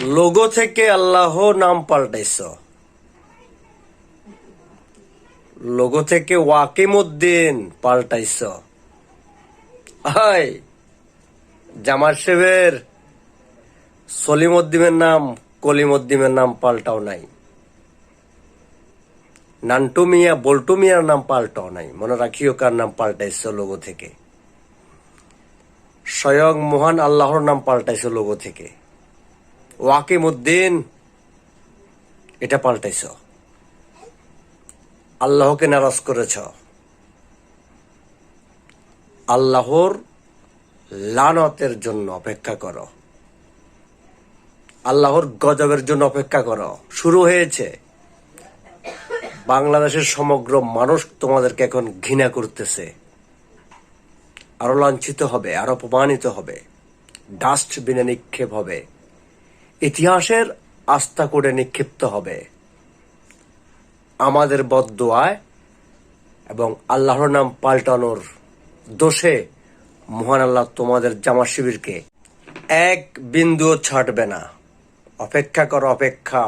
Logo থেকে আল্লাহ নাম পাল্টাইছ। Logo থেকে ওয়াকিমুদ্দিন পাল্টাইছ। হাই জামার শেবের সলিমুদ্দিনের নাম, কলিমুদ্দিনের নাম পাল্টাও নাই। নান্টু মিয়া, বল্টু মিয়ার নাম পাল্টাও নাই। মনে রাখিও কার নাম পাল্টাইছ লোগো থেকে। স্বয়ং মহান আল্লাহর নাম পাল্টাইছে লোগো থেকে। ওয়াকিম উদ্দিন। এটা পাল্টাইছ। আল্লাহকে নারাজ করেছ। আল্লাহর লানতের জন্য অপেক্ষা করো। আল্লাহর গজবের জন্য অপেক্ষা করো। শুরু হয়েছে। বাংলাদেশের সমগ্র মানুষ তোমাদেরকে এখন ঘৃণা করতেছে। আরও লাঞ্ছিত হবে, আরও অপমানিত হবে। ডাস্টবিনে নিক্ষেপ হবে। ইতিহাসের আস্থা করে নিক্ষিপ্ত হবে। আমাদের বদদোয়ায় এবং আল্লাহর নাম পাল্টানোর দোষে মহান আল্লাহ তোমাদের জামা শিবিরকে এক বিন্দুও ছাড়বে না। অপেক্ষা কর, অপেক্ষা।